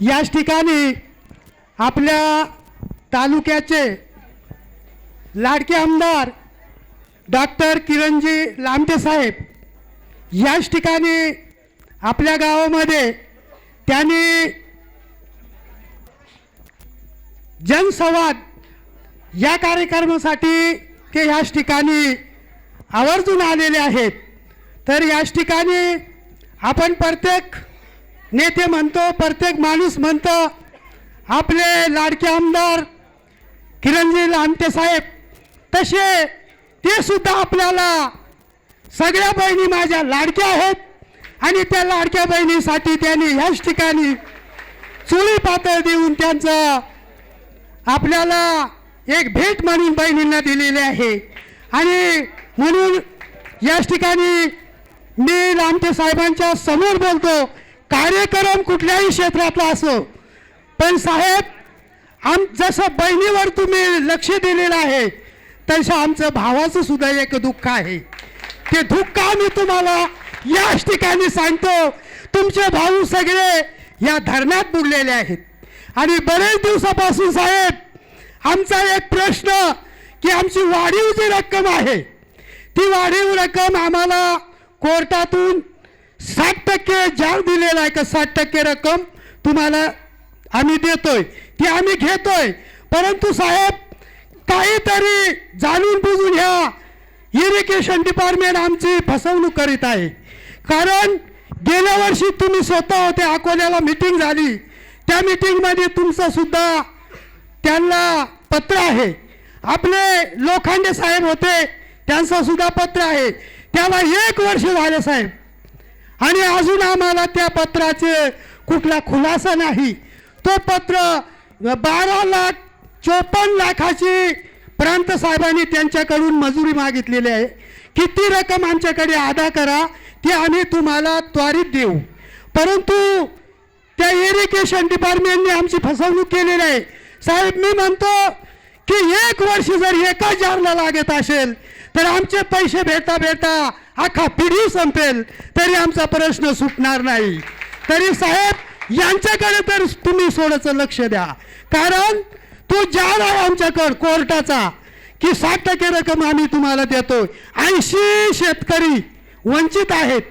याच ठिकाणी आपल्या तालुक्याचे लाडके आमदार डॉक्टर किरणजी लामटे साहेब याच ठिकाणी आपल्या गावामध्ये त्यांनी जनसंवाद या कार्यक्रमासाठी ते याच ठिकाणी आवर्जून आलेले आहेत. तर याच ठिकाणी आपण प्रत्येक नेते म्हणतो प्रत्येक माणूस म्हणतो आपले लाडके आमदार किरणजी लामटे साहेब तसे ते सुद्धा आपल्याला सगळ्या बहिणी माझ्या लाडक्या आहेत आणि त्या लाडक्या बहिणीसाठी त्यांनी ह्याच ठिकाणी चुली पातळ देऊन त्यांचं आपल्याला एक भेट म्हणून बहिणींना दिलेली आहे. आणि म्हणून याच ठिकाणी मी लामटे साहेबांच्या समोर बोलतो कार्यक्रम कुठल्याही क्षेत्रातला असो. पण साहेब आम जसं बहिणीवर तुम्ही लक्ष दिलेलं आहे तसं आमचं भावाचं सुद्धा एक दुःख आहे. ते दुःख आम्ही तुम्हाला याच ठिकाणी सांगतो. तुमचे भाऊ सगळे या धरणात बुडलेले आहेत. आणि बरेच दिवसापासून साहेब आमचा एक प्रश्न की आमची वाढीव जी रक्कम आहे ती वाढीव रक्कम आम्हाला कोर्टातून साठ टक्के जाग दिलेला आहे का साठ टक्के रक्कम तुम्हाला आम्ही देतोय. ती आम्ही घेतोय. परंतु साहेब काहीतरी जाणून बुजून ह्या इरिगेशन डिपार्टमेंट आमची फसवणूक करीत आहे. कारण गेल्या वर्षी तुम्ही स्वतः होते अकोल्याला मिटिंग झाली. त्या मिटिंगमध्ये तुमचंसुद्धा त्यांना पत्र आहे. आपले लोखंडे साहेब होते त्यांचं सुद्धा पत्र आहे. त्याला एक वर्ष झाले साहेब. आणि अजून आम्हाला त्या पत्राचे कुठला खुलासा नाही. तो पत्र बारा लाख चोपन्न लाखाची प्रांत साहेबांनी त्यांच्याकडून मजुरी मागितलेली आहे. किती रक्कम आमच्याकडे अदा करा ती आम्ही तुम्हाला त्वरित देऊ. परंतु त्या इरिगेशन डिपार्टमेंटने आमची फसवणूक केलेली आहे. साहेब मी म्हणतो की एक वर्ष जर एका जारला लागत असेल तर आमचे पैसे भेटा भेटा अख्खा पिढी संपेल तरी आमचा प्रश्न सुटणार नाही. तरी साहेब यांच्याकडे तर तुम्ही सोडायचं लक्ष द्या. कारण तो जार आहे आमच्याकडं कोर्टाचा. की साठ टक्के रक्कम आम्ही तुम्हाला देतो ऐंशी शेतकरी वंचित आहेत.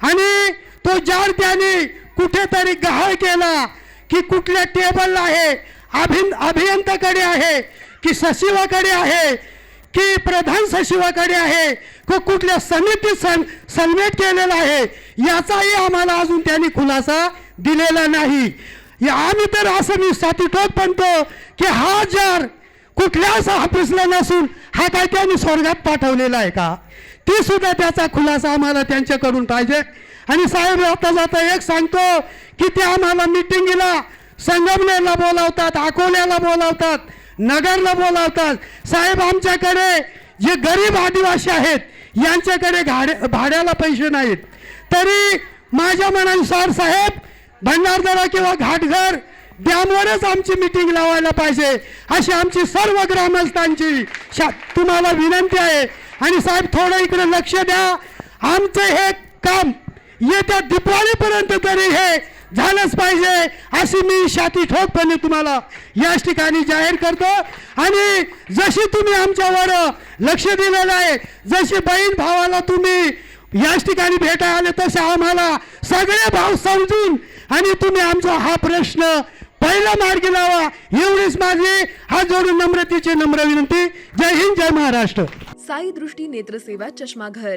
आणि तो जार त्याने कुठेतरी गहाळ केला की कुठल्या टेबलला आहे अभिन अभियंताकडे आहे की सचिवाकडे आहे की प्रधान सचिवाकडे आहे. को कुठल्या समितीत सन सन्मेट केलेला आहे. याचाही आम्हाला अजून त्यांनी खुलासा दिलेला नाही. आम्ही तर असं मी साथीठोक म्हणतो की हा जर कुठल्याच ऑफिसला नसून हा काय त्यांनी स्वर्गात पाठवलेला आहे का? ती सुद्धा त्याचा खुलासा आम्हाला त्यांच्याकडून पाहिजे. आणि साहेब जाता जाता एक सांगतो की ते आम्हाला मिटिंगला संगमनेरला बोलावतात अकोल्याला बोलावतात. नगरला बोलावतात. साहेब आमच्याकडे जे गरीब आदिवासी आहेत यांच्याकडे गाड्या भाड्याला पैसे नाहीत. तरी माझ्या मनानुसार साहेब भंडारदरा किंवा घाटघर डॅमवरच आमची मिटिंग लावायला पाहिजे अशी आमची सर्व ग्रामस्थांची शा तुम्हाला विनंती आहे. आणि साहेब थोडं इकडे लक्ष द्या. आमचं हे काम येत्या दिपाळीपर्यंत तरी हे झालंच पाहिजे. अशी मी शाती ठोकपणे तुम्हाला याच ठिकाणी जाहीर करतो. आणि जशी तुम्ही आमच्यावर लक्ष दिलेलं आहे जशी बहीण भावाला तुम्ही याच ठिकाणी भेटा आले तसे आम्हाला सगळे भाव समजून आणि तुम्ही आमचा हा प्रश्न पहिला मार्गी लावा. एवढीच माझी हा जोडून नम्रतेची नम्र विनंती. जय हिंद जय महाराष्ट्र. साई दृष्टी नेत्रसेवा चष्माघर.